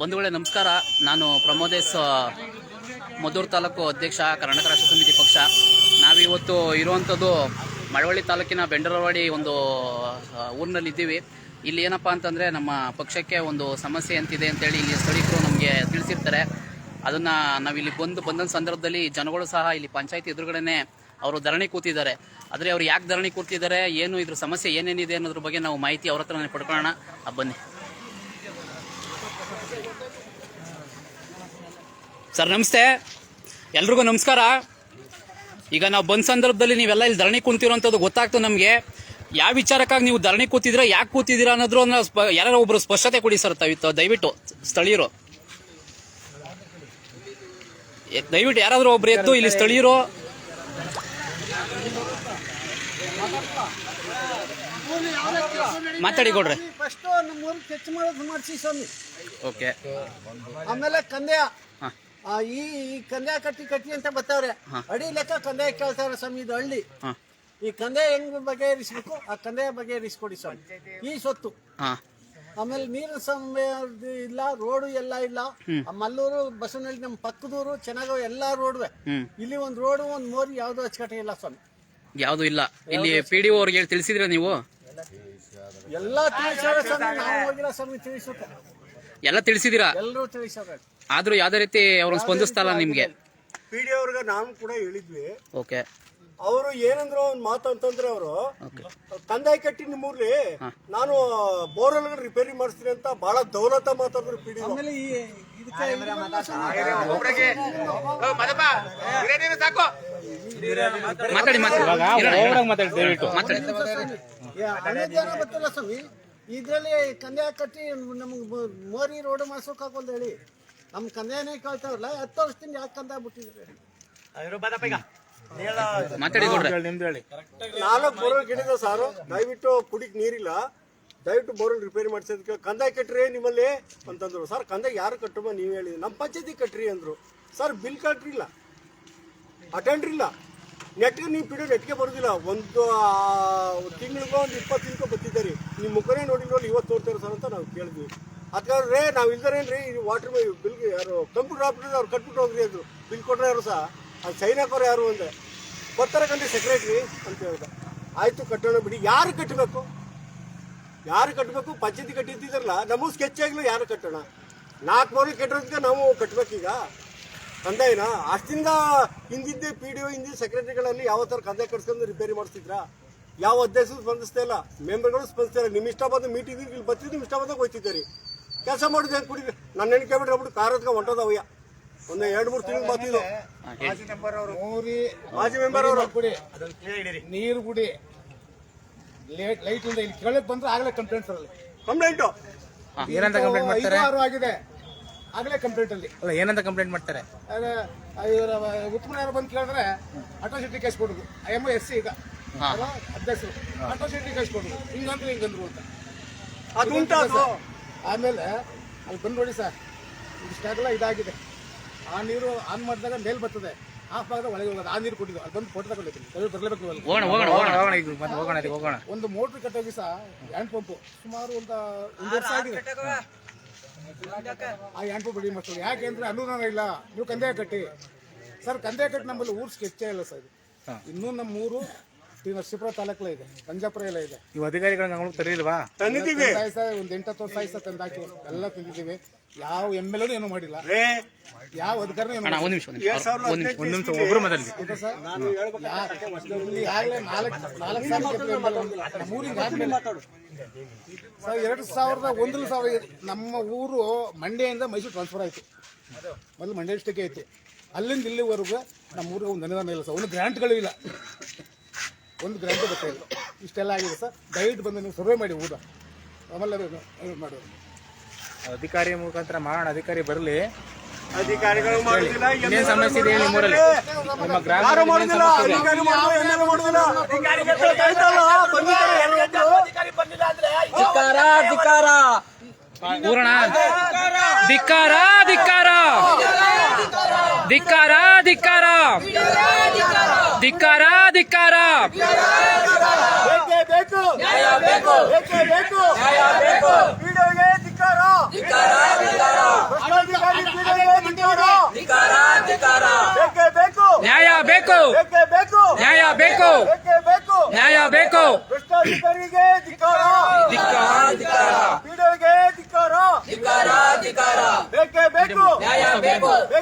ಬಂಧುಗಳೇ, ನಮಸ್ಕಾರ. ನಾನು ಪ್ರಮೋದೇಶ್ ಮದ್ದೂರು ತಾಲೂಕು ಅಧ್ಯಕ್ಷ, ಕರ್ನಾಟಕ ರಾಷ್ಟ್ರ ಸಮಿತಿ ಪಕ್ಷ. ನಾವಿವತ್ತು ಇರುವಂಥದ್ದು ಮಳವಳ್ಳಿ ತಾಲೂಕಿನ ಬೆಂಡರವಾಡಿ ಒಂದು ಊರಿನಲ್ಲಿದ್ದೀವಿ ಇಲ್ಲಿ ಏನಪ್ಪ ಅಂತಂದರೆ, ನಮ್ಮ ಪಕ್ಷಕ್ಕೆ ಒಂದು ಸಮಸ್ಯೆ ಅಂತಿದೆ ಅಂತೇಳಿ ಇಲ್ಲಿ ಸ್ಥಳೀಕರು ನಮಗೆ ತಿಳಿಸಿರ್ತಾರೆ. ಅದನ್ನು ನಾವಿಲ್ಲಿ ಬಂದು, ಬಂದ ಸಂದರ್ಭದಲ್ಲಿ ಜನಗಳು ಸಹ ಇಲ್ಲಿ ಪಂಚಾಯತಿ ಎದುರುಗಡೆನೆ ಅವರು ಧರಣಿ ಕೂತಿದ್ದಾರೆ. ಆದರೆ ಅವ್ರು ಯಾಕೆ ಧರಣಿ ಕೂತಿದ್ದಾರೆ, ಏನು ಇದ್ರ ಸಮಸ್ಯೆ ಏನೇನಿದೆ ಅನ್ನೋದ್ರ ಬಗ್ಗೆ ನಾವು ಮಾಹಿತಿ ಅವ್ರ ಹತ್ರನೇ ಪಡ್ಕೊಳ್ಳೋಣ. ಬನ್ನಿ. ಸರ್, ನಮಸ್ತೆ. ಎಲ್ರಿಗೂ ನಮಸ್ಕಾರ. ಈಗ ನಾವು ಬಂದ ಸಂದರ್ಭದಲ್ಲಿ ನೀವೆಲ್ಲ ಇಲ್ಲಿ ಧರಣಿ ಕುಂತಿರೋಂಥದ್ದು ಗೊತ್ತಾಗ್ತದೆ ನಮಗೆ. ಯಾವ ವಿಚಾರಕ್ಕಾಗಿ ನೀವು ಧರಣಿ ಕೂತಿದ್ರೆ ಯಾಕೆ ಕೂತಿದ್ದೀರಾ ಅನ್ನೋದ್ರು ಯಾರು ಒಬ್ರು ಸ್ಪಷ್ಟತೆ ಕೊಡಿ ಸರ್ ತಾವಿತ್ತು ದಯವಿಟ್ಟು, ಸ್ಥಳೀಯರು. ದಯವಿಟ್ಟು ಯಾರಾದರೂ ಒಬ್ರು ಎದ್ದು ಇಲ್ಲಿ ಸ್ಥಳೀಯರು. ಮಾತಾಡಿ ಕೊಡ್ರಿ. ಫಸ್ಟ್ ನಮ್ಮೂರು ಕೆಚ್ಚ ಮಾಡೋದು ಮಾಡಿಸಿ ಸ್ವಾಮಿ. ಓಕೆ. ಆಮೇಲೆ ಕಂದ್ಯ. ಆ, ಈ ಈ ಕಂದ್ಯ ಕಟ್ಟಿ ಕಟ್ಟಿ ಅಂತ ಬರ್ತಾವ್ರೆ ಅಡಿ ಲೆಕ್ಕ ಕಂದ್ಯ ಕೇಳ್ತಾವ್ರೆ ಸ್ವಾಮಿ ಇದು ಹಳ್ಳಿ. ಹಾಂ. ಈ ಕಂದೆ ಹೆಂಗ್ ಬಗೆಹರಿಸ್ಬೇಕು ಆ ಕಂದಾಯ ಬಗೆಹರಿಸ್ಕೊಡಿ ಸ್ವಾಮಿ. ಈ ಸೊತ್ತು. ಹಾಂ. ಆಮೇಲೆ ನೀರು ಸಮಯ ಇಲ್ಲ ರೋಡು ಎಲ್ಲ ಇಲ್ಲ. ಆ ಮಲ್ಲೂರು ಬಸವನಹಳ್ಳಿ ನಮ್ಮ ಪಕ್ಕದೂರು ಚೆನ್ನಾಗೋ ಎಲ್ಲಾ ರೋಡ್ವೆ. ಇಲ್ಲಿ ಒಂದು ರೋಡು ಒಂದು ಮೋರಿ ಯಾವ್ದು ಅಚ್ಚುಕಟ್ಟೆ ಇಲ್ಲ ಸ್ವಾಮಿ. ಯಾವುದು ಇಲ್ಲ. ಇಲ್ಲಿ ಪಿ ಡಿ ಅವ್ರಿಗೆ ಹೇಳಿ ತಿಳಿಸಿದ್ರೆ ನೀವು? ಎಲ್ಲಾ ನಾವು ಹೋಗಿಲ್ಲ ತಿಳಿಸುತ್ತೆ ಎಲ್ಲ ತಿಳಿಸಿದೀರಾ? ಎಲ್ಲರೂ ಆದ್ರೂ ಯಾವ್ದೇ ರೀತಿ ಅವ್ರನ್ನ ಸ್ಪಂದಿಸ್ತಲ್ಲ ನಿಮ್ಗೆ. ಪಿ ಡಿ ಅವ್ರಿಗೆ ನಾವು ಕೂಡ ಹೇಳಿದ್ವಿ. ಓಕೆ. ಅವರು ಏನಂದ್ರು ಒಂದ್ ಮಾತು ಅಂತಂದ್ರೆ ಅವರು ತಂದಾಯಿ ಕಂದಾಯ ಕಟ್ಟಿ ನಿಮ್ಮೂರ್ಲಿ ನಾನು ಬೋರ್ವೆಲ್ ರಿಪೇರಿ ಮಾಡಿಸ್ತೀನಿ ಅಂತ ಬಹಳ ದೌಲತ ಮಾತಾಡಿದ್ರು ಪಿ ಡಿ ಆಮೇಲೆ ಈ ಇದಕ್ಕೆ ಇದೆಲ್ಲ ಮಾತಾಡಿ ಮಾತಾಡಿ ಮಾತಾಡಿ. ಅನುದಾನ ಗೊತ್ತಿಲ್ಲ ಸ್ವಾಮಿ ಇದ್ರಲ್ಲಿ ಕಂದಾಯ ಕಟ್ಟಿ ನಮ್ಗೆ ಮೋರಿ ರೋಡ್ ಮಾಡ್ಸೋಕಾಗಲ್ದು ಹೇಳಿ. ನಮ್ ಕಂದಾಯನೇ ಕೇಳ್ತಾವ್ರಲ್ಲ ಹತ್ತು ವರ್ಷದಿಂದ ಯಾಕೆ ಕಂದ ಬಿಟ್ಟಿದ್ರಿ. ಮಾತಾಡಿ ಕೊಡ್ರಿ ನಾಲ್ಕು ಬೋರ್ವೆಲ್ ಗಿಡಿದ ಸಾರು. ದಯವಿಟ್ಟು ಕುಡಿಕ್ ನೀರಿಲ್ಲ. ದಯವಿಟ್ಟು ಬೋರ್ವೆಲ್ ರಿಪೇರಿ ಮಾಡಿಸೋದಕ್ಕೆ ಕಂದಾಯ ಕಟ್ಟ್ರಿ ನಿಮ್ಮಲ್ಲಿ ಅಂತಂದ್ರು. ಸರ್ ಕಂದಾಯ ಯಾರು ಕಟ್ಟುವ? ನೀವು ಹೇಳಿ. ನಮ್ಮ ಪಂಚಾಯತಿ ಕಟ್ಟ್ರಿ ಅಂದ್ರು. Sir bill ಕಟ್ರಿಲ್ಲ. ಅಟೆಂಡ್ರಿಲ್ಲ ನೆಟ್ಗೆ ನೀವು ಪಿಡಿಯೋ ನೆಟ್ಗೆ ಬರೋದಿಲ್ಲ. ಒಂದು ತಿಂಗಳಿಗೋ ಒಂದು ಇಪ್ಪತ್ತು ತಿಂಗಳು ಬರ್ತಿದ್ದಾರೆ. ನಿಮ್ಮ ಮುಖನೇ ನೋಡಿಲ್ವಲ್ಲ ಇವತ್ತು ತೋರ್ತಾರೆ ಸರ್ ಅಂತ ನಾವು ಕೇಳಿದ್ವಿ. ಅದಕ್ಕೆ ರೇ, ನಾವು ಇಲ್ದಾರೇನ್ರಿ ವಾಟರ್ ಬಿಲ್ ಯಾರು ಕಂಪ್ಯೂಟರ್ ಆಪ್ರೇಟರ್ ಅವ್ರು ಕಟ್ಬಿಟ್ಟು ಹೋಗ್ರಿ ಅದು ಬಿಲ್ ಕೊಟ್ಟರೆ ಯಾರು ಸಹ? ಅದು ಸೈನ್ ಹಾಕೋರು ಯಾರು ಅಂದೆ. ಬರ್ತಾರೆ ಕಂಡ್ರಿ ಸೆಕ್ರೆಟ್ರಿ ಅಂತ ಹೇಳ್ದೆ. ಆಯಿತು, ಕಟ್ಟೋಣ ಬಿಡಿ. ಯಾರು ಕಟ್ಟಬೇಕು? ಯಾರು ಕಟ್ಟಬೇಕು? ಪಂಚಾಯತಿ ಕಟ್ಟಿದ್ದಿದ್ರಲ್ಲ ನಮಗೂ ಸ್ಕೆಚ್ ಆಗಲಿ, ಯಾರು ಕಟ್ಟೋಣ? ನಾಲ್ಕು ಮೂರು ಕಟ್ಟಿರೋದಕ್ಕೆ ನಾವು ಕಟ್ಟಬೇಕೀಗ ಕಂದಾಯನ ಅಷ್ಟಿಂದ ಹಿಂದಿದ್ದೆ ಪಿ ಡಿ ಒ ಹಿಂದಿನ ಸೆಕ್ರೆಟರಿಗಳಲ್ಲಿ ಯಾವ ಥರ ಕಂದಾಯ ಕಟ್ಸ್ಕೊಂಡು ರಿಪೇರಿ ಮಾಡಿಸ್ತಿದ್ರಾ ಯಾವ ಅಧ್ಯಕ್ಷರು ಸ್ಪಂದಿಸ್ತಾ ಇಲ್ಲ. ಮೆಂಬರ್ಗಳು ಸ್ಪಂದಿಸ್ತಾ ಇಲ್ಲ. ನಿಮ್ಮ ಇಷ್ಟ ಬಂದ ಮೀಟಿಂಗ್ ಇಲ್ಲಿ ಬರ್ತಿದ್ದು ನಿಮ್ಮ ಇಷ್ಟ ಬಂದಾಗ ಹೋಯ್ತಿದ್ದೀರಿ. ಕೆಲಸ ಮಾಡಿದ್ರೆ ಹೆಂಗೆ ಕುಡಿ ನನ್ನ ಹೆಣ್ಕೆ ಬಿಟ್ರೆ ಬಿಟ್ಟು ಕಾರ್ ಹತ್ಕೊಂಡು ಹೊಂಟದವಯ್ಯ ಒಂದು ಎರಡು ಮೂರು ತಿಂಗಳು ಬರ್ತಿದ್ದು ಮೂರಿ ಮಾಜಿ ಮೆಂಬರ್ ಅವರು. ಕುಡಿ. ನೀರು ಕುಡಿ. ಲೈಟ್ ಇಂದ ಇಲ್ಲಿ. ಕೇಳಕ್ ಬಂದ್ರೆ ಆಗಲೇ ಕಂಪ್ಲೇಂಟ್ ಅಲ್ಲಿ. ಕಂಪ್ಲೇಂಟು ಏನಂತ ಕಂಪ್ಲೇಂಟ್ ಮಾಡ್ತಾರೆ? ಐದು ಆರು ಆಗಿದೆ. ಆಗ್ಲೇ ಕಂಪ್ಲೇಂಟ್ ಅಲ್ಲಿ. ಅಲ್ಲ ಏನಂತ ಕಂಪ್ಲೇಂಟ್ ಮಾಡ್ತಾರೆ? ಅದೇ ಇವರ ಬಂದು ಕೇಳಿದ್ರೆ ಅಟ್ರಾಸಿಟಿ ಕೇಸ್ ಕೊಡುದು. ಐ ಎಂ ಎಸ್ ಸಿ ಈಗ. ಅಧ್ಯಕ್ಷರು. ಅಧ್ಯಕ್ಷರು ಶೆಟ್ಟಿ ಕೇಸ್ ಕೊಡುದು. ಹಿಂಗಂದ್ರೆ ಹಿಂಗಂದ್ರು ಅಂತ. ಅದು ಉಂಟು ಅದು. ಆಮೇಲೆ ಅಲ್ಲಿ ಬಂದು ನೋಡಿ ಸರ್. ಇಷ್ಟಾಗಲ್ಲ ಇದಾಗಿದೆ. ಆ ನೀರು ಆನ್ ಮಾಡಿದಾಗ ಮೇಲ್ ಬರ್ತದೆ. ಆಫ್ ಆಗ ಒಳಗೆ ಹೋಗೋದು. ಆ ನೀರು ಕೊಟ್ಟಿದ್ದು. ಅಲ್ಲಿ ಬಂದು ಫೋಟೋ ತಗೊಳ್ಬೇಕು ಬರಲೇಬೇಕು ಹೋಗೋಣ ಹೋಗೋಣ ಹೋಗೋಣ. ಹೋಗೋಣ ಮತ್ತೆ ಹೋಗೋಣ ಹೋಗೋಣ. ಒಂದು ಮೋಟ್ರ್ ಕಟ್ಟೋಗಿ ಸಹ ಹ್ಯಾಂಡ್ ಪಂಪ್ ಸುಮಾರು ಒಂದು ಒಂದು ವರ್ಷ ಆಗಿದೆ. ಆ ಎಂಟು ಬಿಡಿ ಮಕ್ಕಳು. ಮಾಡ್ತಾರೆ ಯಾಕೆ ಅಂದ್ರೆ ಅನುದಾನ ಇಲ್ಲ. ನೀವು ಕಂದಾಯ ಕಟ್ಟಿ. ಸರ್ ಕಂದಾಯ ಕಟ್ಟಿ ನಮ್ಮಲ್ಲಿ ಊರು ಸ್ಕೆಚ್ಚೇ ಇಲ್ಲ ಸರ್. ಇನ್ನೂ ನಮ್ಮ ಊರು ಈ ನರಸೀಪುರ ತಾಲೂಕಲ್ಲ ಇದೆ. ಗಂಜಾಪುರ ಎಲ್ಲ ಇದೆ. ನೀವು ಅಧಿಕಾರಿಗಳನ್ನ ಗಮನಕ್ಕೆ ತರಲಿಲ್ವಾ? ತಂದಿದ್ದೀವಿ. ಸಾಯಿಸ ಒಂದು ಎಂಟತ್ತು ವರ್ಷ ಆಯ್ತು ತಂದಾಕಿ ಎಲ್ಲ ತಂದಿದ್ದೀವಿ ಯಾವ ಎಂ ಎಲ್ ಏನೂ ಮಾಡಿಲ್ಲ. ಯಾವ ಅಧಿಕಾರಿನೂ ಏನೂ ಅಣ್ಣ ಒಂದು ನಿಮಿಷ ಒಂದ್ ನಿಮಿಷ. ಒಂದ್ ನಿಮಿಷ ಒಬ್ರು ಮೊದಲು ಇಲ್ಲಿ ಆಗ್ಲೇ ನಾಲ್ಕು ನಾಲ್ಕು ಸಾವಿರ ಊರಿಗೆ ಆದ್ಮೇಲೆ ಸರ್ ಎರಡು ಸಾವಿರದ ಒಂದು ಸಾವಿರ ನಮ್ಮ ಊರು ಮಂಡ್ಯದಿಂದ ಮೈಸೂರು ಟ್ರಾನ್ಸ್ಫರ್ ಆಯ್ತು. ಮೊದಲು ಮಂಡ್ಯ ಡಿಸ್ಟಿಕ್ ಐತಿ ಅಲ್ಲಿಂದ ಇಲ್ಲಿವರೆಗೂ ನಮ್ಮ ಊರಿಗೆ ಒಂದು ಅನುದಾನ ಇಲ್ಲ ಸರ್. ಒಂದು ಗ್ರಾಂಟ್ಗಳು ಇಲ್ಲ. ಒಂದು ಗ್ರಾಂಟ್ ಬಟ್ಟೆ ಇಲ್ಲ ಇಷ್ಟೆಲ್ಲ ಆಗಿದೆ ಸರ್. ದಯವಿಟ್ಟು ಬಂದು ನೀವು ಸರ್ವೆ ಮಾಡಿ ಊಟ ಆಮೇಲೆ ಇದು ಮಾಡೋದು. ಅಧಿಕಾರಿ ಮುಖಾಂತರ ಮಾಡೋಣ. ಅಧಿಕಾರಿ ಬರಲಿ. ಅಧಿಕಾರಿಗಳು ಮಾಡುದಿಲ್ಲ ಸಮಸ್ಯೆ ಇದೆ ಹೇಳಿ ನಿಮ್ಮೂರಲ್ಲಿ? ನಿಮ್ಮ ಗ್ರಾಮ ಯಾರು ಮಾಡುದಿಲ್ಲ ಅಧಿಕಾರಿ ಮಾಡುದಿಲ್ಲ. ಊರಣ ಧಿಕ್ಕಾರ ಧಿಕ್ಕಾರ. धिकारा धिकारा धिकारा धिकारा न्याय बेको। न्याय बेको। न्याय बेको।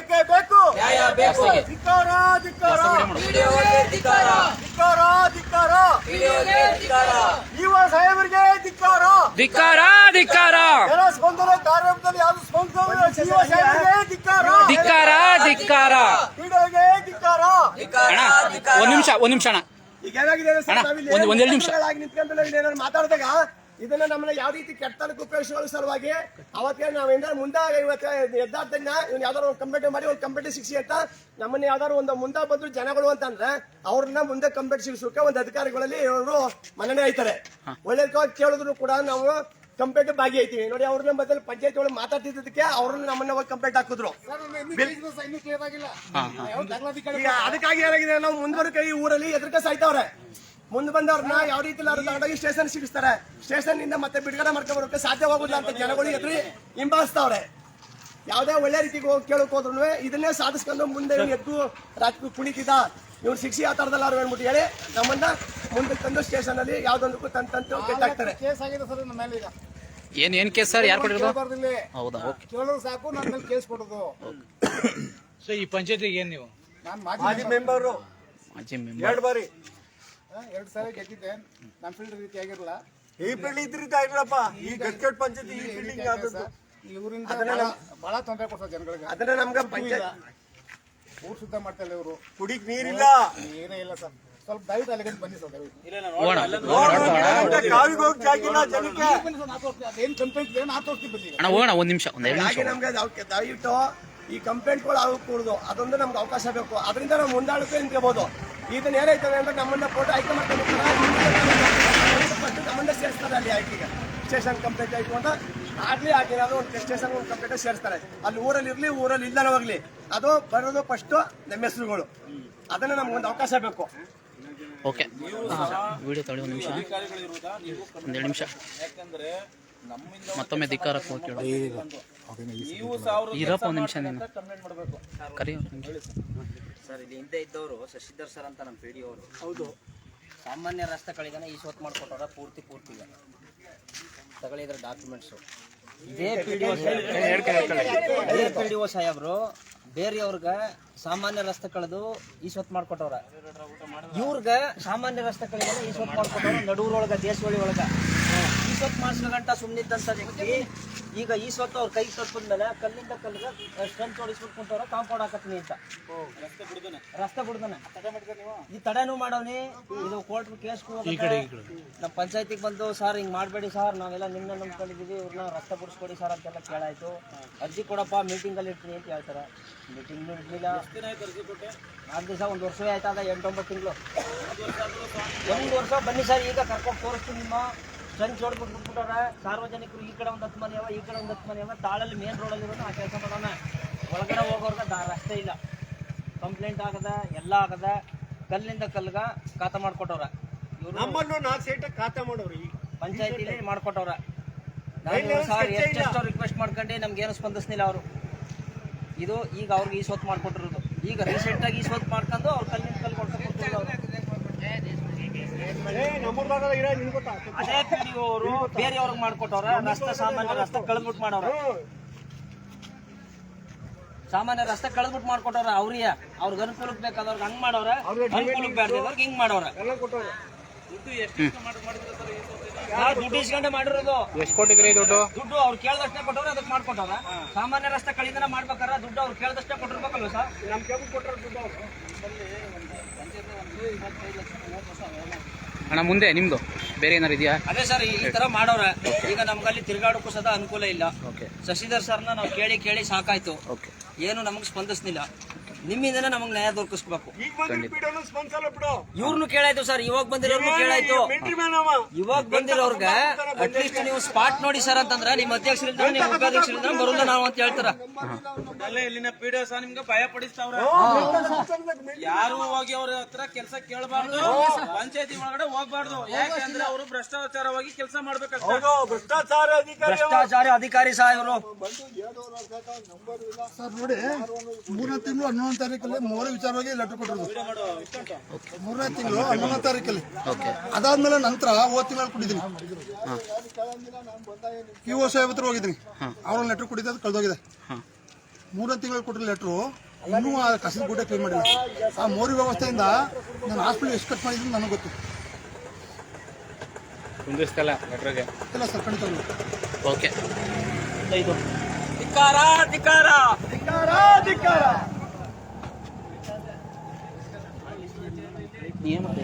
ಜಾಸ್ತಿಗೆ. ಧಿಕ್ಕಾರ ಧಿಕ್ಕಾರ. ಧಿಕ್ಕಾರ. ಧಿಕ್ಕಾರ ಇವ ಸಾಹೇಬರಿಗೆ ಧಿಕ್ಕಾರ. ಧಿಕ್ಕಾರ ಧಿಕ್ಕಾರ. ಜನ ಸ್ಪಂದನ ಕಾರ್ಯಕ್ರಮದಲ್ಲಿ ಯಾವ್ದು ಸ್ಪಂದನ ಸಾಹೇಬರಿಗೆ ಧಿಕ್ಕಾರ. ಧಿಕ್ಕಾರ ಧಿಕ್ಕಾರ. ಅಣ್ಣ ಒಂದ್ ನಿಮಿಷ ಒಂದ್ ನಿಮಿಷ ಅಣ್ಣ. ಈಗ ಏನಾಗಿದೆ ಒಂದ್- ಒಂದೆರಡು ನಿಮಿಷ. ಆಗಿ ನಿಂತ್ಕೊಂಡು ನಾವು ಏನಾದ್ರು ಮಾತಾಡಿದಾಗ ಇದನ್ನ ನಮ್ಮನ್ನ ಯಾವ ರೀತಿ ಕೆಟ್ಟತನಕ್ಕೆ ಉಪಯೋಗಿಸುವ ಸಲುವಾಗಿ ಅವತ್ತೇ ನಾವೇನ ಮುಂದೆ ಇವತ್ತು ಎದ್ದಾಡ್ತನ್ನ ಇವ್ನು ಯಾವ್ದಾರು ಒಂದು ಕಂಪ್ಲೇಂಟ್ ಮಾಡಿ ಒಂದು ಕಂಪ್ಲೇಂಟ್ ಶಿಕ್ಷೆ ಅಂತ ನಮ್ಮನ್ನ ಯಾವ್ದಾರು ಒಂದು ಮುಂದೆ ಬಂದ್ರು ಜನಗಳು ಅಂತಂದ್ರೆ ಅವ್ರನ್ನ ಮುಂದೆ ಕಂಪ್ಲೇಂಟ್ ಶಿಕ್ಷಕ್ಕೆ ಒಂದು ಅಧಿಕಾರಿಗಳಲ್ಲಿ ಇವರು ಮನ್ನಣೆ ಆಯ್ತಾರೆ. ಒಳ್ಳೇದು ಕೇಳಿದ್ರು ಕೂಡ ನಾವು ಕಂಪ್ಲೇಂಟ್ ಭಾಗಿಯಾಯ್ತೀವಿ ನೋಡಿ ಅವ್ರನ್ನ ಬದಲು ಪಂಚಾಯತ್ ಒಳಗೆ ಮಾತಾಡ್ತಿದ್ದಕ್ಕೆ ಅವ್ರನ್ನ ನಮ್ಮನ್ನ ಹೋಗಿ ಕಂಪ್ಲೇಂಟ್ ಹಾಕಿದ್ರು. ಅದಕ್ಕಾಗಿ ಏನಾಗಿದೆ ನಾವು ಮುಂದೆ ಕೈ ಊರಲ್ಲಿ ಎದುರ್ಕ ಸಾಯ್ತವ್ರೆ. ಮುಂದೆ ಬಂದವ್ರನ್ನ ಯಾವ ರೀತಿ ಅವ್ರು ತಗೊಂಡೋಗಿ ಸ್ಟೇಷನ್ ಸಿಗಿಸ್ತಾರೆ. ಸ್ಟೇಷನ್ ಇಂದ ಮತ್ತೆ ಬಿಡುಗಡೆ ಮಾಡ್ಕೊಂಡು ಬರೋಕೆ ಸಾಧ್ಯವಾಗುದಿಲ್ಲ ಅಂತ ಜನಗಳು ಎದ್ರಿ ಹಿಂಬಾಲಿಸ್ತಾವ್ರೆ. ಯಾವುದೇ ಒಳ್ಳೆ ರೀತಿಗೆ ಹೋಗಿ ಕೇಳಕ್ ಹೋದ್ರು ಇದನ್ನೇ ಸಾಧಿಸ್ಕೊಂಡು ಮುಂದೆ ಇವ್ನು ಎದ್ದು ರಾಜಕೀಯ ಕುಣಿತಿದ್ದ ಇವ್ರು ಶಿಕ್ಷೆ ಆ ಥರದಲ್ಲ ಅವ್ರು ಹೇಳ್ಬಿಟ್ಟು ಹೇಳಿ ನಮ್ಮನ್ನ ಮುಂದೆ ತಂದು ಸ್ಟೇಷನ್ ಅಲ್ಲಿ ಯಾವ್ದೊಂದಕ್ಕೂ ತಂದು ತಂದು ಕೆಟ್ಟಾಗ್ತಾರೆ ಕೇಸ್ ಆಗಿದೆ ಸರ್ ನಮ್ಮ ಮೇಲೆ ಈಗ ಏನ್ ಏನ್ ಕೇಸ್ ಸರ್? ಯಾರು ಕೊಟ್ಟಿರೋದು? ಹೌದಾ? ಓಕೆ. ಕೇಳೋದು ಸಾಕು ನನ್ನ ಮೇಲೆ ಕೇಸ್ ಕೊಡೋದು. ಸೊ ಈ ಪಂಚಾಯತಿಗೆ ಏನ್ ನೀವು? ನಾನು ಮಾಜಿ ಮೆಂಬರು ಮಾಜಿ ಮೆಂಬರ್ ಎರಡು ಬಾರಿ. ಎರಡು ಸಾರಿ ಗೆದ್ದಿದ್ದೆ. ನಮ್ಮ ಫೀಲ್ಡ್ ರೀತಿ ಆಗಿರಲ್ಲ ಈ ಫೀಲ್ಡ್ ಇದ್ರಿಂದ ಆಗಿರಪ್ಪ ಈ ಗಟ್ಕಟ್ ಪಂಚಾಯತಿ ಈ ಫೀಲ್ಡಿಂಗ್ ಆದದ್ದು ಇವರಿಂದ ಬಹಳ ತೊಂದರೆ ಕೊಡ್ತಾರೆ ಜನಗಳಿಗೆ. ಅದನ್ನ ನಮ್ಗೆ ಪಂಚಾಯತ್ ಊರ್ ಶುದ್ಧ ಮಾಡ್ತಾ ಇಲ್ಲ ಇವರು. ಕುಡಿಕ್ ನೀರಿಲ್ಲ ಏನೇ ಇಲ್ಲ ಸರ್. ಸ್ವಲ್ಪ ದಯವಿಟ್ಟು ಅಲ್ಲಿಗೆ ಬನ್ನಿ ಸರ್ ದಯವಿಟ್ಟು. ಕಾವಿಗೆ ಹೋಗಿ ಜಾಗಿಲ್ಲ ಜನಕ್ಕೆ ಕಂಪ್ಲೇಂಟ್ ಇದೆ ನಾ ತೋರಿಸ್ತೀನಿ ಬನ್ನಿ ಅಣ್ಣ ಹೋಗೋಣ ಒಂದ್ ನಿಮಿಷ ಒಂದ್ ಎರಡು ನಿಮಿಷ ಹಾಗೆ ನಮ್ಗೆ ದಯ- ದಯವಿಟ್ಟು ಈ ಕಂಪ್ಲೇಂಟ್ಗಳು ಆಗಕೂಡದು. ಅದೊಂದು ನಮ್ಗೆ ಅವಕಾಶ ಬೇಕು. ಅದರಿಂದ ನಾವು ಮುಂದಾಳಿಕೆ ನಿಂತ್ಕೋಬಹುದು ಇದನ್ನ ಏನಾಯ್ತದೆ ಅಂದ್ರೆ ನಮ್ಮನ್ನ ಫೋಟೋ ಆಯ್ಕೆ ಮಾಡ್ಕೊಂಡು ನಮ್ಮನ್ನ ಸೇರಿಸ್ತಾರೆ ಅಲ್ಲಿ ಆಯ್ಕೆಗೆ ಸ್ಟೇಷನ್ ಕಂಪ್ಲೀಟ್ ಆಯ್ತು ಅಂತ ಆಗ್ಲಿ ಆಗಿರೋದು ಒಂದು ಸ್ಟೇಷನ್ ಒಂದು ಕಂಪ್ಲೇಂಟ್ ಸೇರಿಸ್ತಾರೆ. ಅಲ್ಲಿ ಊರಲ್ಲಿ ಇರ್ಲಿ ಊರಲ್ಲಿ ಇಲ್ಲ ಹೋಗ್ಲಿ. ಅದು ಬರೋದು ಫಸ್ಟ್ ನಮ್ಮ ಹೆಸರುಗಳು. ಅದನ್ನ ನಮ್ಗೆ ಒಂದು ಅವಕಾಶ ಬೇಕು. ಓಕೆ. ವಿಡಿಯೋ ತಗೊಳ್ಳಿ ಒಂದು ನಿಮಿಷ. ಒಂದೆರಡು ನಿಮಿಷ. ಮತ್ತೊಮ್ಮೆ ಧಿಕ್ಕಾರಕ್ಕೆ ಹೋಗಿ ಕೇಳು ಇರಪ್ಪ ಒಂದು ನಿಮಿಷ ನೀನು. ಕರಿ ಒಂದ್ ನಿಮಿಷ. ಸರ್ ಇಲ್ಲಿ ಹಿಂದೆ ಇದ್ದವರು ಶಶಿಧರ್ ಸರ್ ಅಂತ ನಮ್ಮ ಪಿ ಡಿ ಅವರು. ಹೌದು. ಸಾಮಾನ್ಯ ರಸ್ತೆಗಳಿಗನ ಈ ಸೋತ್ ಮಾಡ್ಕೊಟ್ಟವ್ರ ಪೂರ್ತಿ ಪೂರ್ತಿ. ತಗೊಳ್ಳಿದ್ರ ಡಾಕ್ಯುಮೆಂಟ್ಸು ಇದೇ ಪಿ ಡಿ ಇದೇ ಪಿ ಡಿ ಒ ಸಾಹೇಬ್ರು ಬೇರೆಯವ್ರಿಗೆ ಸಾಮಾನ್ಯ ರಸ್ತೆ ಕಳೆದು ಈ ಸೊತ್ತು ಮಾಡ್ಕೊಟ್ಟವ್ರ. ಇವ್ರಿಗೆ ಸಾಮಾನ್ಯ ರಸ್ತೆ ಕಳೆದ ಈ ಸೊತ್ತು ಮಾಡ್ಕೊಟ್ಟವ್ರ ನಡುವರೊಳಗ ದೇಶವಳಿ ಒಳಗ ಈ ಸೊತ್ತು ಮಾಡಿಸ್ಕೊಂಡ ಸುಮ್ಮನಿದ್ದಂಥ ವ್ಯಕ್ತಿ ಈಗ ಈ ಸೊತ್ತು ಅವ್ರ ಕೈ ತಪ್ಪಿದ್ಮೇಲೆ ಕಲ್ಲಿಂದ ಕಲ್ಲಿಗೆ ಸ್ಟ್ರೆಂತ್ ಹೊಡಿಸ್ಬಿಟ್ಟು ಕುಂತವ್ರ ಕಾಂಪೌಂಡ್ ಹಾಕತ್ತೀನಿ ಅಂತ. ರಸ್ತೆ ಬಿಡ್ದನೆ. ಈ ತಡೆನೂ ಮಾಡವ್ನಿ. ಇದು ಕೋರ್ಟ್ ಕೇಸ್ ನಮ್ಮ ಪಂಚಾಯತಿಗೆ ಬಂದು ಸರ್ ಹಿಂಗ್ ಮಾಡಬೇಡಿ ಸರ್ ನಾವೆಲ್ಲ ನಿನ್ನ ನಂಬ್ಕೊಂಡಿದೀವಿ ಇವ್ರನ್ನ ರಸ್ತೆ ಬಿಡಿಸ್ಕೊಡಿ ಸರ್ ಅಂತೆಲ್ಲ ಕೇಳಾಯ್ತು. ಅರ್ಜಿ ಕೊಡಪ್ಪ ಮೀಟಿಂಗ್ ಅಲ್ಲಿ ಇರ್ತೀನಿ ಅಂತ ಹೇಳ್ತಾರೆ. ಮೀಟಿಂಗ್ ಇರ್ಲಿಲ್ಲ ನಾಲ್ಕು ದಿವಸ ಒಂದು ವರ್ಷವೇ ಆಯ್ತದ ಎಂಟೊಂಬತ್ತು ತಿಂಗಳು. ಒಂದು ವರ್ಷ ಬನ್ನಿ ಸರ್ ಈಗ ಕರ್ಕೊಂಡು ತೋರಿಸ್ತೀನಿ ನಿಮ್ಮ. ಸಂಚ್ ಹೊಡ್ಬಿಟ್ಟು ಬಿಟ್ಬಿಟ್ಟವ್ರೆ. ಸಾರ್ವಜನಿಕರು ಈ ಕಡೆ ಒಂದು ಹತ್ತು ಮನೆ ಅವ ಈ ಕಡೆ ಒಂದು ಹತ್ತು ಮನೆ ಅವ. ತಾಳಲ್ಲಿ ಮೇನ್ ರೋಡಲ್ಲಿ ಇರೋದು ಆ ಕೆಲಸ ಮಾಡೋಣ. ಒಳಗಡೆ ಹೋಗೋರ್ಗ ದಾ ರಸ್ತೆ ಇಲ್ಲ. ಕಂಪ್ಲೇಂಟ್ ಆಗದ ಎಲ್ಲ ಆಗದ. ಕಲ್ಲಿಂದ ಕಲ್ಗ ಖಾತ ಮಾಡ್ಕೊಟ್ಟವ್ರ. ನಮ್ಮನ್ನು ನಾಲ್ಕು ಸೈಟ್ ಖಾತ ಮಾಡೋರು ಈಗ. ಪಂಚಾಯತಿಲಿ ಮಾಡ್ಕೊಟ್ಟವ್ರ. ನಾನು ಸರ್ ಎಷ್ಟೆಷ್ಟೋ ರಿಕ್ವೆಸ್ಟ್ ಮಾಡ್ಕೊಂಡು ನಮ್ಗೇನು ಏನು ಸ್ಪಂದಿಸ್ನಿಲ್ಲ ಅವರು. ಇದು ಈಗ ಅವ್ರಿಗೆ ಈ ಸೊತ್ತು ಮಾಡ್ಕೊಟ್ಟಿರೋದು. ಈಗ ರೀಸೆಂಟ್ ಆಗಿ ಈ ಸೊತ್ತು ಮಾಡ್ಕೊಂಡು ಅವ್ರು ಕಲ್ಲಿಂದ ಕಲ್ಲು ಕೊಡ್ಕೊಂಡು ನಮ್ಮೂರ್ದಾಗ ಇರೋ ನಿಮ್ಗೆ ಗೊತ್ತಾ ಅದೇ ಅವರು ಬೇರೆಯವ್ರಿಗೆ ಮಾಡ್ಕೊಟ್ಟವ್ರ ರಸ್ತೆ ಸಾಮಾನ್ಯ ರಸ್ತೆ ಕಳೆದ್ಬಿಟ್ಟು ಮಾಡವ್ರ. ಸಾಮಾನ್ಯ ರಸ್ತೆ ಕಳೆದ್ಬಿಟ್ಟು ಮಾಡ್ಕೊಟ್ಟವ್ರ ಅವ್ರಿಗೆ ಅವ್ರಿಗೆ ಅನುಕೂಲಕ್ಕೆ ಬೇಕಾದವ್ರಿಗೆ ಹಂಗ್ ಮಾಡವ್ರ ಅನುಕೂಲಕ್ಕೆ ಬೇಡದವ್ರಿಗೆ ಹಿಂಗ್ ಮಾಡವ್ರ. ದುಡ್ಡು ಇಸ್ಕೊಂಡೆ ಮಾಡಿರೋದು. ಎಷ್ಟು ಕೊಟ್ಟಿದ್ರಿ ದುಡ್ಡು? ದುಡ್ಡು ಅವ್ರು ಕೇಳ್ದಷ್ಟೇ ಕೊಟ್ಟವ್ರೆ ಅದಕ್ಕೆ ಮಾಡ್ಕೊಟ್ಟವ್ರ. ಸಾಮಾನ್ಯ ರಸ್ತೆ ಕಳಿಂದನ ಮಾಡ್ಬೇಕಾರ ದುಡ್ಡು ಅವ್ರು ಕೇಳ್ದಷ್ಟೇ ಕೊಟ್ಟಿರ್ಬೇಕಲ್ವ ಸರ್? ನಮ್ ಕೇಬಲ್ ಕೊಟ್ಟರು ದುಡ್ಡು ಅವ್ರು. ಅಣ್ಣ ಮುಂದೆ ನಿಮ್ದು. ಬೇರೆ ಏನಾರು ಇದೆಯಾ? ಅದೇ ಸರ್ ಈ ತರ ಮಾಡೋರ. ಈಗ ನಮ್ಗಲ್ಲಿ ತಿರುಗಾಡಕ್ಕೂ ಸದಾ ಅನುಕೂಲ ಇಲ್ಲ. ಓಕೆ ಶಶಿಧರ್ ಸರ್ನ ನಾವು ಕೇಳಿ ಕೇಳಿ ಸಾಕಾಯ್ತು. ಓಕೆ ಏನು ನಮಗೆ ಸ್ಪಂದಿಸ್ಲಿಲ್ಲ. ನಿಮ್ಮಿಂದನೇ ನಮಗೆ ನ್ಯಾಯ ದೊರಕಿಸ್ಬೇಕು. ಇವ್ರನ್ನು ಕೇಳಾಯ್ತು ಸರ್ ಇವಾಗ ಬಂದಿರೋರ್ನು ಕೇಳಾಯ್ತು. ಮಿಲ್ಟ್ರಿ ಮ್ಯಾನ್ ಅವ ಇವಾಗ ಬಂದಿರೋರ್ಗೆ ಅಟ್ಲೀಸ್ಟ್ ನೀವು ಸ್ಪಾಟ್ ನೋಡಿ ಸರ್ ಅಂತಂದ್ರೆ ನಿಮ್ಮ ಅಧ್ಯಕ್ಷರಿಂದ ನಿಮ್ಮ ಉಪಾಧ್ಯಕ್ಷರಿಂದ ಬರೋಲ್ಲ ನಾವು ಅಂತ ಹೇಳ್ತಾರ? ಇಲ್ಲಿನ ಪಿ ಡಿ ಸಹ ನಿಮ್ಗೆ ಭಯ ಪಡಿಸ್ತಾವ್ರ. ಯಾರು ಹೋಗಿ ಅವ್ರ ಹತ್ರ ಕೆಲಸ ಕೇಳಬಾರ್ದು ಪಂಚಾಯತಿ ಒಳಗಡೆ ಹೋಗ್ಬಾರ್ದು. ಯಾಕೆಂದ್ರೆ ಅವರು ಭ್ರಷ್ಟಾಚಾರವಾಗಿ ಕೆಲಸ ಹೌದು ಭ್ರಷ್ಟಾಚಾರ. ಭ್ರಷ್ಟಾಚಾರಿ ಅಧಿಕಾರಿ ಸಹ ಇವರು. ಸರ್ ನೋಡಿ ಮೂರನೇ ತಿಂಗಳು ಹನ್ನೊಂದು ತಾರೀಕಲ್ಲಿ ಮೂರೇ ವಿಚಾರವಾಗಿ ಲೆಟರ್ ಕೊಟ್ಟಿರೋದು. ಮೂರನೇ ತಿಂಗಳು ಹನ್ನೊಂದನೇ ತಾರೀಕಲ್ಲಿ. ಅದಾದ್ಮೇಲೆ ನಂತರ ಹೋದ ತಿಂಗಳು ಕೊಟ್ಟಿದ್ದೀನಿ. ಪಿ ಓ ಸಾಹೇಬ್ ಹತ್ರ ಹೋಗಿದ್ದೀನಿ. ಅವ್ರ ಲೆಟರ್ ಕೊಟ್ಟಿದ್ದೆ ಅದು ಕಳೆದೋಗಿದೆ. ಹಾಂ. ಮೂರೊಂದು ತಿಂಗಳು ಕೊಟ್ಟಿರೋ ಲೆಟ್ರು ಇನ್ನೂ ಆ ಕಸದ ಗುಡ್ಡೆ ಕ್ಲೀನ್ ಮಾಡಿಲ್ಲ. ಆ ಮೋರಿ ವ್ಯವಸ್ಥೆಯಿಂದ ನಾನು ಹಾಸ್ಪಿಟಲ್ ಎಷ್ಟು ಕಟ್ ಮಾಡಿದ್ರು ನನಗೆ ಗೊತ್ತು. ಕುಂದಿಸ್ತಲ್ಲ ಇಲ್ಲ ಸರ್ ಖಂಡಿತ ಓಕೆ ಇದು ಧಿಕ್ಕಾರ ಧಿಕ್ಕಾರ. ಏನು ಮಾಡ್ತಾ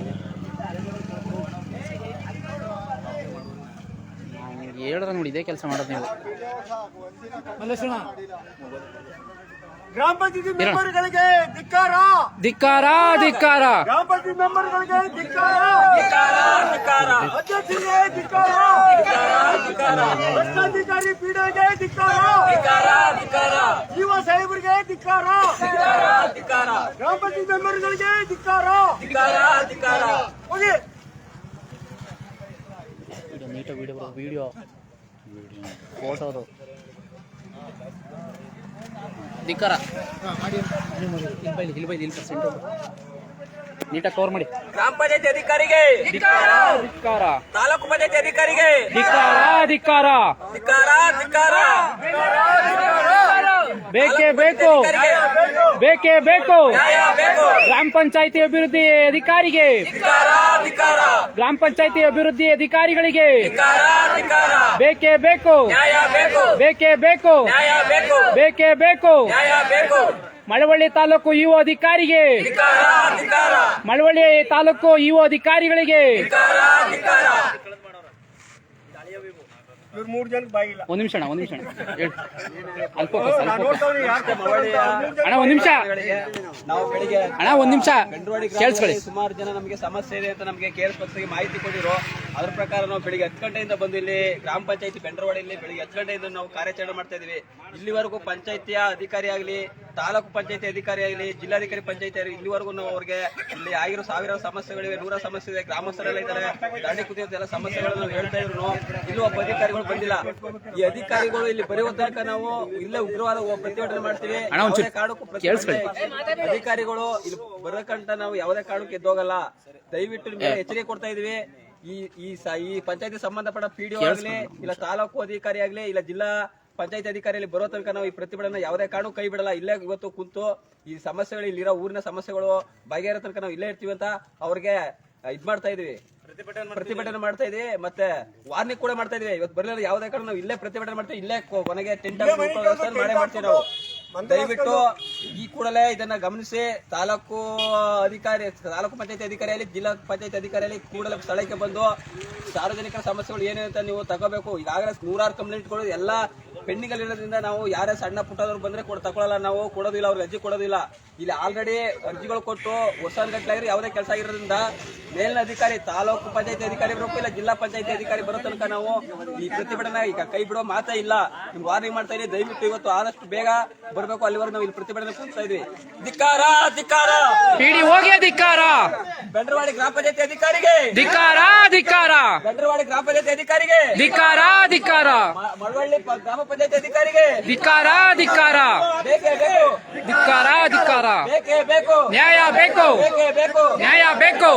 ಹೇಳಿದ್ರೆ ನೋಡಿ ಇದೇ ಕೆಲಸ ಮಾಡೋದು ನೀವು. ಗ್ರಾಮ ಪಂಚಾಯತಿ ಮೆಂಬರ್ಗಳಿಗೆ ಧಿಕ್ಕಾರ. ಧಿಕ್ಕಾರ ಧಿಕ್ಕಾರ. ಗ್ರಾಮ ಪಂಚಾಯತಿ ಮೆಂಬರ್ಗಳಿಗೆ ಧಿಕ್ಕಾರ. ಅಧ್ಯಕ್ಷರಿಗೆ ಧಿಕ್ಕಾರ. ಭ್ರಷ್ಟಾಧಿಕಾರಿ ಪೀಡೆಗೆ ಧಿಕ್ಕಾರ. ಯುವ ಸಾಹೇಬರಿಗೆ ಧಿಕ್ಕಾರ. ಗ್ರಾಮ ಪಂಚಾಯತಿ ಮೆಂಬರ್ಗಳಿಗೆ ಧಿಕ್ಕಾರ. ಹೋಗಿ ವಿಡಿಯೋ ನೀಟಾಗಿ ವಿಡಿಯೋ. ವಿಡಿಯೋ. ಫೋಟೋದು ಧಿಕ್ಕಾರ ನೀಟಾಗಿ ಕವರ್ ಮಾಡಿ. ಗ್ರಾಮ ಪಂಚಾಯತಿ ಅಧಿಕಾರಿಗೆ. ಧಿಕ್ಕಾರ ತಾಲೂಕು ಪಂಚಾಯತಿ ಅಧಿಕಾರಿಗೆ. ಧಿಕ್ಕಾರ ಧಿಕ್ಕಾರ ಧಿಕ್ಕಾರ ಧಿಕ್ಕಾರ ಬೇಕೇ ಬೇಕು. ಬೇಕೇ ಬೇಕು. ಗ್ರಾಮ ಪಂಚಾಯಿತಿ ಅಭಿವೃದ್ಧಿ ಅಧಿಕಾರಿಗೆ. ಗ್ರಾಮ ಪಂಚಾಯಿತಿ ಅಭಿವೃದ್ಧಿ ಅಧಿಕಾರಿಗಳಿಗೆ. ಬೇಕೆ ಬೇಕೇ. ಬೇಕು. ಬೇಕೆ ಬೇಕು. ಬೇಕೇ. ಮಳವಳ್ಳಿ ತಾಲೂಕು ಇಒ ಅಧಿಕಾರಿಗೆ. ಮಳವಳ್ಳಿ ತಾಲೂಕು ಇಒ ಅಧಿಕಾರಿಗಳಿಗೆ. ಇವ್ರು ಮೂರು ಜನಕ್ಕೆ ಬಾಯಿಲ್ಲ ಒಂದು ನಿಮಿಷ ಅಣ್ಣ ಒಂದು ನಿಮಿಷ ಅಣ್ಣ. ಹೇಳಿ. ಅಲ್ಪ ಅಣ್ಣ ಒಂದು ನಿಮಿಷ. ನಾವು ಬೆಳಿಗ್ಗೆ ಅಣ್ಣ ಒಂದು ನಿಮಿಷ. ಕೇಳಿಸ್ಕೊಳ್ಳಿ. ಸುಮಾರು ಜನ ನಮಗೆ ಸಮಸ್ಯೆ ಇದೆ ಅಂತ ನಮಗೆ ಕೇರ್ ಪಕ್ಷಕ್ಕೆ ಮಾಹಿತಿ ಕೊಟ್ಟಿರೋ ಅದ್ರ ಪ್ರಕಾರ ನಾವು ಬೆಳಿಗ್ಗೆ ಹತ್ತು ಗಂಟೆಯಿಂದ ಬಂದು ಇಲ್ಲಿ ಗ್ರಾಮ ಪಂಚಾಯತಿ ಬೆಂಡ್ರವಾಡಿಯಲ್ಲಿ ಬೆಳಿಗ್ಗೆ ಹತ್ತು ಗಂಟೆಯಿಂದ ನಾವು ಕಾರ್ಯಾಚರಣೆ ಮಾಡ್ತಾ ಇದೀವಿ ಇಲ್ಲಿವರೆಗೂ ಪಂಚಾಯತಿಯ ಅಧಿಕಾರಿ ಆಗಲಿ ತಾಲೂಕು ಪಂಚಾಯತಿ ಅಧಿಕಾರಿ ಆಗಲಿ ಜಿಲ್ಲಾಧಿಕಾರಿ ಪಂಚಾಯತಿ ಆಗಲಿ ಇಲ್ಲಿವರೆಗೂ ನಾವು ಅವ್ರಿಗೆ ಇಲ್ಲಿ ಆಗಿರೋ ಸಾವಿರಾರು ಸಮಸ್ಯೆಗಳಿವೆ ನೂರ ಸಮಸ್ಯೆ ಇದೆ ಗ್ರಾಮಸ್ಥರೆಲ್ಲ ಇದ್ದಾರೆ. ದಾಂಡಿ ಕುದಿಯೋದೆಲ್ಲ ಸಮಸ್ಯೆಗಳನ್ನು ಹೇಳ್ತಾ ಇದ್ರು. ಇಲ್ಲಿ ಒಬ್ಬ ಅಧಿಕಾರಿಗಳು ಬಂದಿಲ್ಲ. ಈ ಅಧಿಕಾರಿಗಳು ಇಲ್ಲಿ ಬರೆಯುವ ತನಕ ನಾವು ಇಲ್ಲೇ ಉಗ್ರವಾದ ಪ್ರತಿಭಟನೆ ಮಾಡ್ತೀವಿ. ಯಾವುದೇ ಕಾರಣಕ್ಕೂ ಅಧಿಕಾರಿಗಳು ಇಲ್ಲಿ ಬರಕಂಟ ನಾವು ಯಾವುದೇ ಕಾರಣಕ್ಕೆ ಎದ್ದೋಗಲ್ಲ. ದಯವಿಟ್ಟು ನಿಮಗೆ ಎಚ್ಚರಿಕೆ ಕೊಡ್ತಾ ಇದೀವಿ ಈ ಈ ಪಂಚಾಯತಿ ಸಂಬಂಧಪಟ್ಟ ಪಿಡಿಒ ಆಗಲಿ ಇಲ್ಲ ತಾಲೂಕು ಅಧಿಕಾರಿ ಆಗಲಿ ಇಲ್ಲ ಜಿಲ್ಲಾ ಪಂಚಾಯತ್ ಅಧಿಕಾರಿಯಲ್ಲಿ ಬರೋ ತನಕ ನಾವು ಈ ಪ್ರತಿಭಟನೆ ಯಾವುದೇ ಕಾರಣಕ್ಕೂ ಕೈ ಬಿಡಲ್ಲ. ಇಲ್ಲೇ ಇವತ್ತು ಕುಂತು ಈ ಸಮಸ್ಯೆಗಳು ಇಲ್ಲಿರೋ ಊರಿನ ಸಮಸ್ಯೆಗಳು ಬಗೆಹರೋ ತನಕ ನಾವು ಇಲ್ಲೇ ಇರ್ತೀವಿ ಅಂತ ಅವ್ರಿಗೆ ಇದ್ ಮಾಡ್ತಾ ಇದೀವಿ. ಪ್ರತಿಭಟನೆ ಮಾಡ್ತಾ ಇದೀವಿ. ಮತ್ತೆ ವಾರ್ನಿಂಗ್ ಕೂಡ ಮಾಡ್ತಾ ಇದೀವಿ. ಇವತ್ತು ಬರಲಿಲ್ಲ ಯಾವ್ದೇ ಕಾರಣ ನಾವು ಇಲ್ಲೇ ಪ್ರತಿಭಟನೆ ಮಾಡ್ತೀವಿ. ಇಲ್ಲೇ ಕೊನೆಗೆ ಟೆಂಟ್ ಮಾಡೇ ಮಾಡ್ತೀವಿ ನಾವು. ದಯವಿಟ್ಟು ಈ ಕೂಡಲೇ ಇದನ್ನ ಗಮನಿಸಿ. ತಾಲೂಕು ಅಧಿಕಾರಿ ತಾಲೂಕು ಪಂಚಾಯತಿ ಅಧಿಕಾರಿಯಲ್ಲಿ ಜಿಲ್ಲಾ ಪಂಚಾಯತಿ ಅಧಿಕಾರಿಯಲ್ಲಿ ಕೂಡಲೇ ಸ್ಥಳಕ್ಕೆ ಬಂದು ಸಾರ್ವಜನಿಕರ ಸಮಸ್ಯೆಗಳು ಏನೇ ಅಂತ ನೀವು ತಗೋಬೇಕು. ಈಗಾಗಲೇ ನೂರಾರು ಕಂಪ್ಲೇಂಟ್ಗಳು ಎಲ್ಲ ಪೆಂಡಿಂಗ್ ಅಲ್ಲಿ ಇರೋದ್ರಿಂದ ನಾವು ಯಾರೇ ಸಣ್ಣ ಪುಟ್ಟದವ್ರು ಬಂದ್ರೆ ಕೂಡ ತಗೊಳ್ಳಲ್ಲ ನಾವು. ಕೊಡೋದಿಲ್ಲ ಅವ್ರಿಗೆ ಅರ್ಜಿ ಕೊಡೋದಿಲ್ಲ. ಇಲ್ಲಿ ಆಲ್ರೆಡಿ ಅರ್ಜಿಗಳು ಕೊಟ್ಟು ವರ್ಷಾನ್ಗಟ್ಲಾಗಿರೋ ಯಾವುದೇ ಕೆಲಸ ಆಗಿರೋದ್ರಿಂದ ಮೇಲಿನ ಅಧಿಕಾರಿ ತಾಲೂಕು ಪಂಚಾಯತಿ ಅಧಿಕಾರಿ ಬರಬೇಕು ಇಲ್ಲ ಜಿಲ್ಲಾ ಪಂಚಾಯತಿ ಅಧಿಕಾರಿ ಬರೋ ತನಕ ನಾವು ಈ ಪ್ರತಿಭಟನೆ ಈಗ ಕೈ ಬಿಡೋ ಮಾತೇ ಇಲ್ಲ. ನಿಮ್ಗೆ ವಾರ್ನಿಂಗ್ ಮಾಡ್ತಾ ಇದೀವಿ ದಯವಿಟ್ಟು ಇವತ್ತು ಆದಷ್ಟು ಬೇಗ ಬರಬೇಕು. ಅಲ್ಲಿವರೆಗೂ ನಾವು ಇಲ್ಲಿ ಪ್ರತಿಭಟನೆ ಕೂಗ್ತಾ ಇದ್ವಿ. ಧಿಕ್ಕಾರ ಧಿಕ್ಕಾರ! ಹೋಗಿ ಧಿಕ್ಕಾರ! ಬೆಂಡ್ರವಾಡಿ ಗ್ರಾಮ ಪಂಚಾಯತಿ ಅಧಿಕಾರಿಗೆ! ಧಿಕ್ಕಾರ ಧಿಕ್ಕಾರ! ಬೆಂಡ್ರವಾಡಿ ಗ್ರಾಮ ಪಂಚಾಯತಿ ಅಧಿಕಾರಿಗೆ! ಧಿಕ್ಕಾರ ಧಿಕ್ಕಾರ! ಮಳವಳ್ಳಿ ಗ್ರಾಮ ಪಂಚಾಯತಿ ಅಧಿಕಾರಿಗೆ! ಧಿಕ್ಕಾರ ಧಿಕ್ಕಾರ! ಬೇಕೇ ಬೇಕು! ಧಿಕ್ಕಾರ ಧಿಕ್ಕಾರ! ಬೇಕೇ ಬೇಕು! ನ್ಯಾಯ ಬೇಕು! ಬೇಕೇ ಬೇಕು! ನ್ಯಾಯ ಬೇಕು!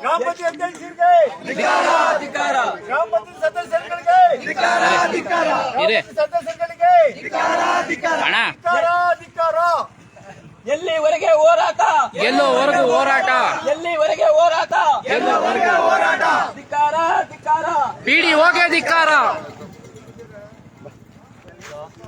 ಗ್ರಾಮ ಪಂಚಾಯತ್ ಅಧ್ಯಕ್ಷರಿಗೆ ಗ್ರಾಮ ಪಂಚಾಯತ್ ಸದಸ್ಯರುಗಳಿಗೆ ಸದಸ್ಯರುಗಳಿಗೆ ಧಿಕ್ಕಾರ ಧಿಕ್ಕಾರ ಎಲ್ಲಿವರೆಗೆ ಹೋರಾಟ? ಎಲ್ಲೋವರೆಗೂ ಹೋರಾಟ? ಎಲ್ಲಿವರೆಗೆ ಹೋರಾಟ? ಧಿಕ್ಕಾರ ಧಿಕ್ಕಾರ ಬಿಡಿ ಹೋಗಿ ಧಿಕ್ಕಾರ.